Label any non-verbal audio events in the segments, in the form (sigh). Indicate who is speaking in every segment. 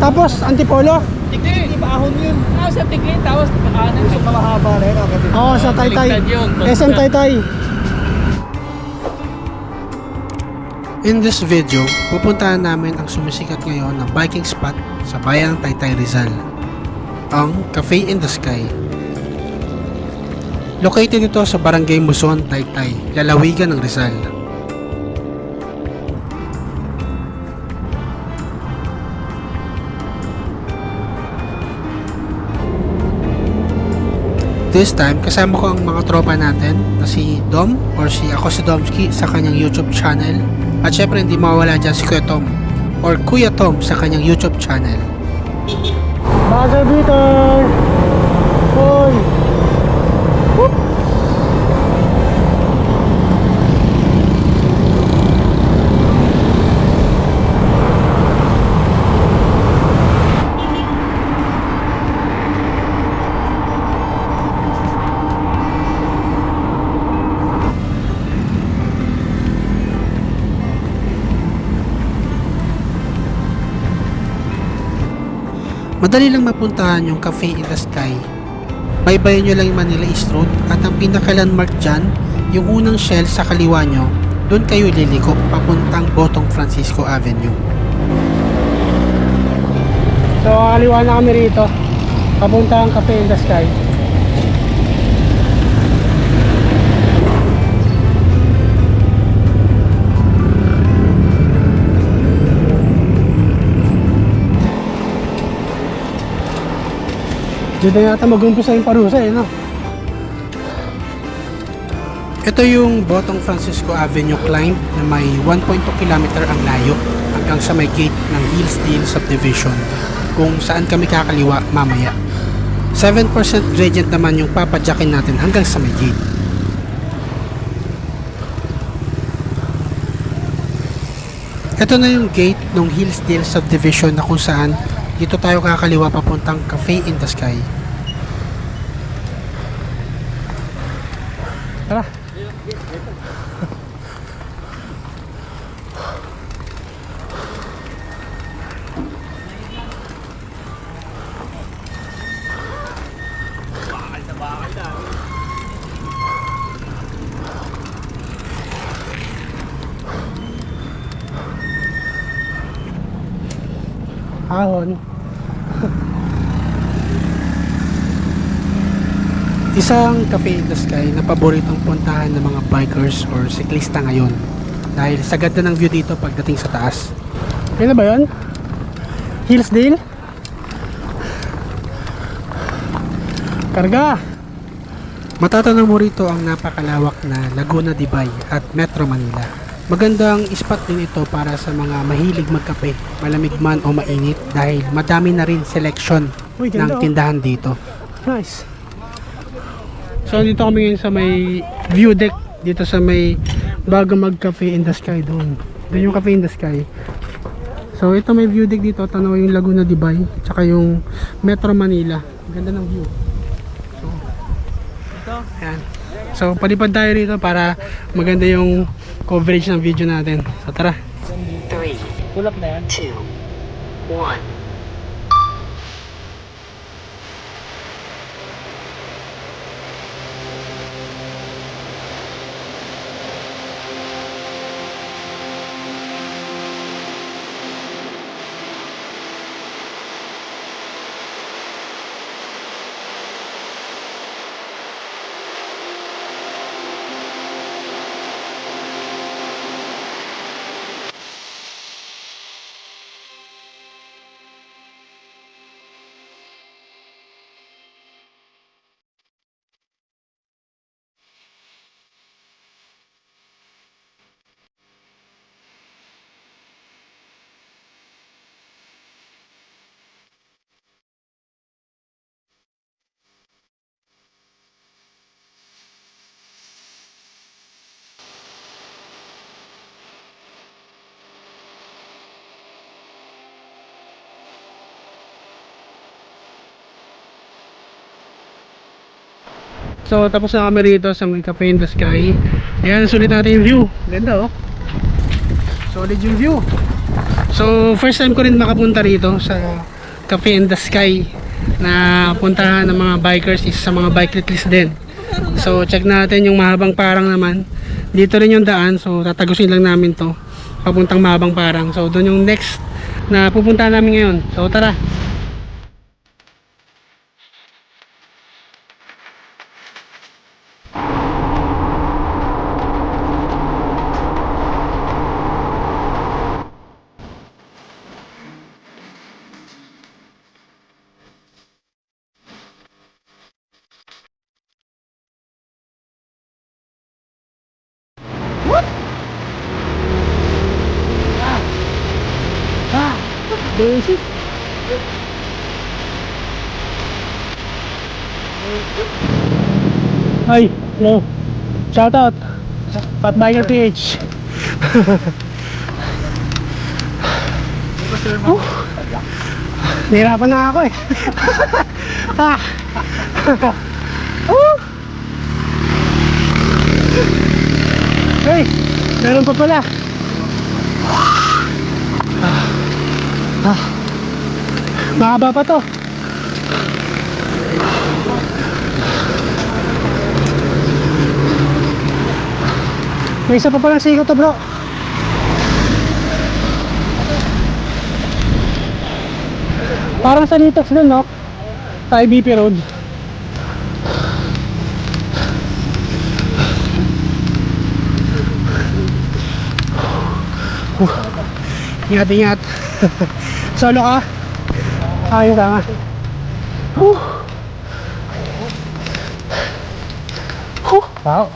Speaker 1: Tapos, antipolo?
Speaker 2: Sige! Paahon yun. Ah, sa tigli. Tapos kanan. Sa mahaba rin.
Speaker 1: Oo, oh, sa Taytay.
Speaker 2: Yun.
Speaker 1: SM Taytay.
Speaker 3: In this video, pupuntahan namin ang sumisikat ngayon na biking spot sa bayan ng Taytay Rizal, ang Cafe in the Sky. Located ito sa Barangay Muson, Taytay, lalawigan ng Rizal. This time, kasama ko ang mga tropa natin na si Dom or si ako si Domski sa kanyang YouTube channel. At syempre hindi mawala dyan si Kuya Tom or Kuya Tom sa kanyang YouTube channel.
Speaker 1: Bagal Bitter. Hoy. Whoop.
Speaker 3: Madali lang mapuntahan yung Cafe in the Sky. Baybayin nyo lang yung Manila East Road at ang pinaka-landmark dyan, yung unang shell sa kaliwa nyo, doon kayo liliko papuntang Botong Francisco Avenue.
Speaker 1: So, kaliwa na kami rito. Papunta ang Cafe in the Sky. Dito yata mag-umpisa yung parusa eh, no?
Speaker 3: Ito yung Botong Francisco Avenue climb na may 1.2 km ang layo hanggang sa may gate ng Hillsdale Subdivision kung saan kami kakaliwa mamaya. 7% gradient naman yung papadyakin natin hanggang sa may gate. Ito na yung gate ng Hillsdale Subdivision na kung saan dito tayo kakaliwa papuntang Cafe in the Sky.
Speaker 1: Tara. Ahon.
Speaker 3: Isang cafe in the sky na paboritong puntahan ng mga bikers or siklista ngayon dahil sagad na ng view dito pagdating sa taas.
Speaker 1: Yan na ba yun? Hillsdale? Karga!
Speaker 3: Matatanong mo rito ang napakalawak na Laguna de Bay at Metro Manila. Magandang spot din ito para sa mga mahilig magkape, malamig man o mainit dahil madami na rin selection
Speaker 1: Uy,
Speaker 3: ng
Speaker 1: oh.
Speaker 3: tindahan dito.
Speaker 1: Nice. So dito kami ngayon sa may view deck dito sa may bago mag cafe in the sky doon. Doon yung cafe in the sky. So ito may view deck dito, tanaw yung Laguna de Bay, tsaka yung Metro Manila. Ganda ng view. So ito, ayan. So palipad tayo dito para maganda yung coverage ng video natin. So tara.
Speaker 2: 3,
Speaker 4: 2, 1
Speaker 1: So tapos na kami rito sa may cafe in the sky. Ayan, sulit natin yung view. Ganda oh. Solid yung view. So first time ko rin makapunta rito sa Cafe in the Sky na puntahan ng mga bikers isa sa mga bike list din. So check natin yung mahabang parang naman. Dito rin yung daan so tatagusin lang namin to papuntang mahabang parang. So doon yung next na pupuntahan namin ngayon. So tara. Basic. Hi, hello. Shout out. Fat Biker PH. uh, (laughs) nahirapan na ako eh. (laughs) ah. uh. Hey, meron pa pala. Mahaba pa to. May isa pa palang siko to bro. Parang sa Litox dun no? Sa IBP Road. Uh, ingat ingat. (laughs) Solo ka? Ayos tama. Uh. Huh. Wow.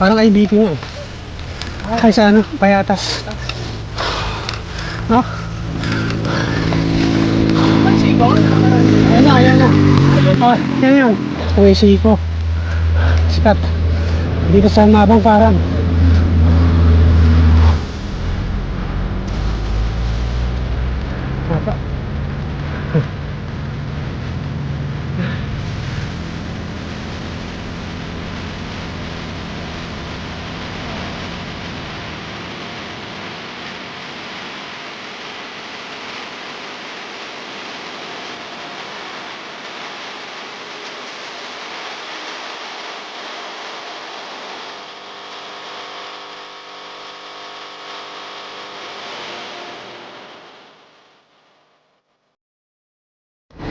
Speaker 1: Parang IBP nga eh. Ay sa ano, payatas. No? Ayan na, ayan na. Oh, yan yun. Uwi siko. Sikat. Dito sa mabang parang.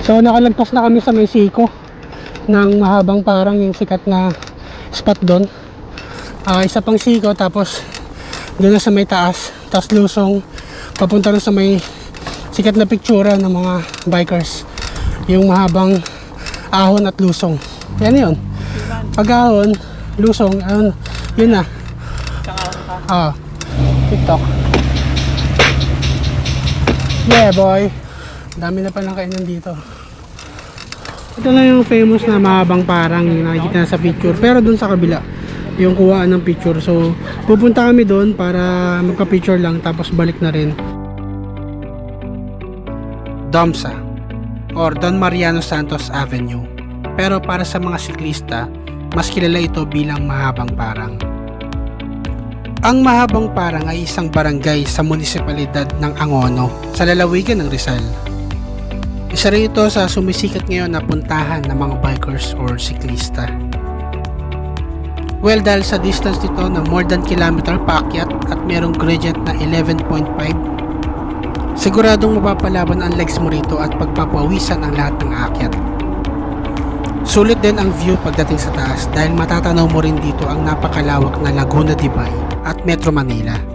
Speaker 1: So nakalagpas na kami sa siko ng mahabang parang yung sikat na spot doon. Ah, isa pang siko tapos doon na sa may taas, tapos lusong papunta rin sa may sikat na pictura ng mga bikers. Yung mahabang ahon at lusong. Yan yun. Pag ahon, lusong, ahon, yun na. Ah, TikTok. Yeah boy. Dami na palang kainan dito. Ito na yung famous na mahabang parang yung nakikita na sa picture. Pero dun sa kabila, yung kuhaan ng picture. So, pupunta kami doon para magka-picture lang tapos balik na rin.
Speaker 3: DOMSA or Don Mariano Santos Avenue. Pero para sa mga siklista, mas kilala ito bilang Mahabang Parang. Ang Mahabang Parang ay isang barangay sa munisipalidad ng Angono sa lalawigan ng Rizal. Isa rin ito sa sumisikat ngayon na puntahan ng mga bikers or siklista. Well, dahil sa distance nito na more than kilometer paakyat at merong gradient na 11.5 Siguradong mapapalaban ang legs mo rito at pagpapawisan ang lahat ng aakyat. Sulit din ang view pagdating sa taas dahil matatanaw mo rin dito ang napakalawak na Laguna de Bay at Metro Manila.